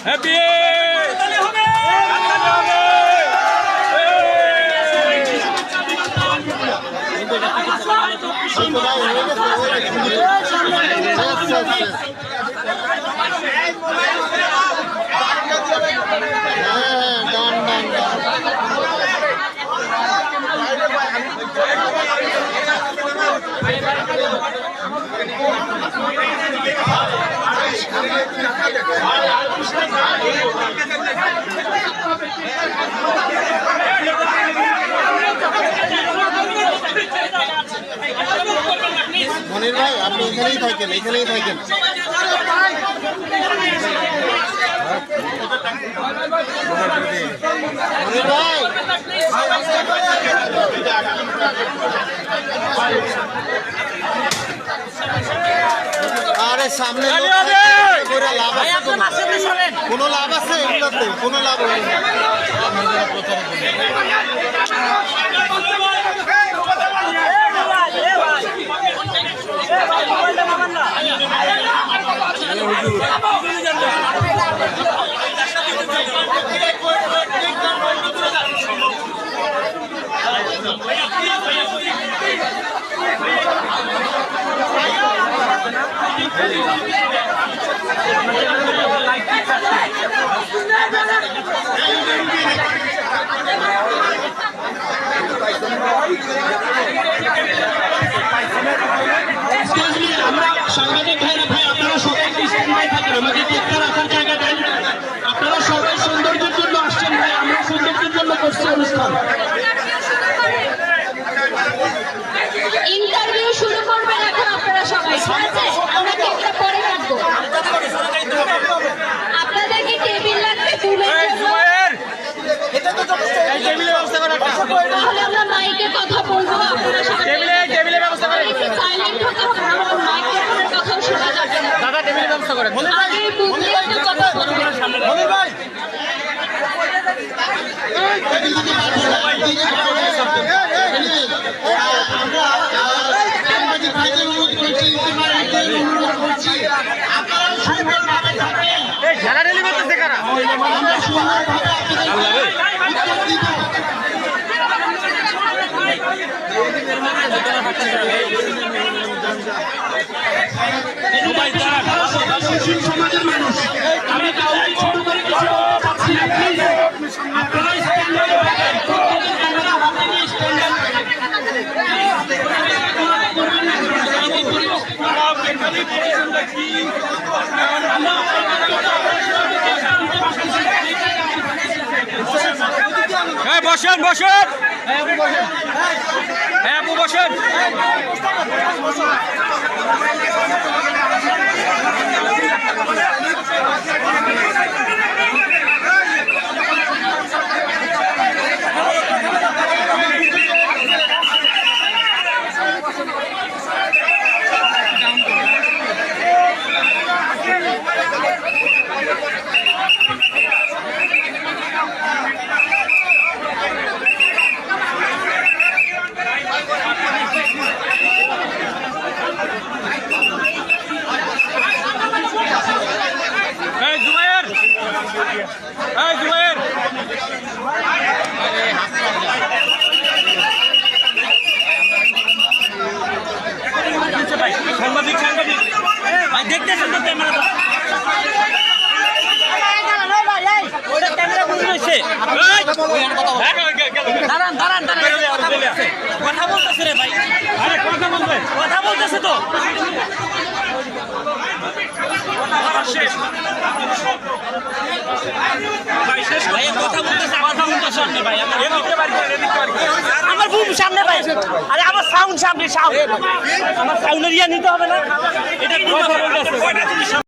Happy হ্যাঁ ডান ডান মনির ভাই আপনি এখানেই থাকেন এখানেই থাকেন। আরে সামনে লোক আরে, আরে! থাকতে করে লাভ আছে কোনো? কোনো লাভ আছে এগুলোতে কোনো লাভ হবে না আপনাদের প্রচারের জন্য। আমরা সাংবাদিক ভাইরা ভাই আপনারা সবাই একটু stand by থাকেন আমাদের দেখতে রাখার জায়গা দেন আপনারা সবাই সৌন্দর্যের জন্য আসছেন ভাই আমরা সৌন্দর্যের জন্য করছি অনুষ্ঠান। ইন্টারভিউ শুরু করবেন এখন আপনারা সবাই ঠিক আছে? আমরা কেকটা পরে কাটবো আপনাদেরকে টেবিল লাগবে ফুলের জন্য। তাহলে আমরা মাইকে কথা বলব। খেলা টেলি করতেছে কারা আমরা বসেন বসেন। হ্যাঁ আপু বসেন। সাংবাদিক সাংবাদিক। দেখতেছেন তো ক্যামেরা দাঁড়ান দাঁড়ান কথা বলতেছে। রে ভাই। কথা বলতেছে তো। আমার বুম সামনে ভাই। আরে আমার সাউন্ড সামনে সাউন্ড আমার সাউন্ডের ইয়া নিতে হবে না। এটা কথা বলতেছে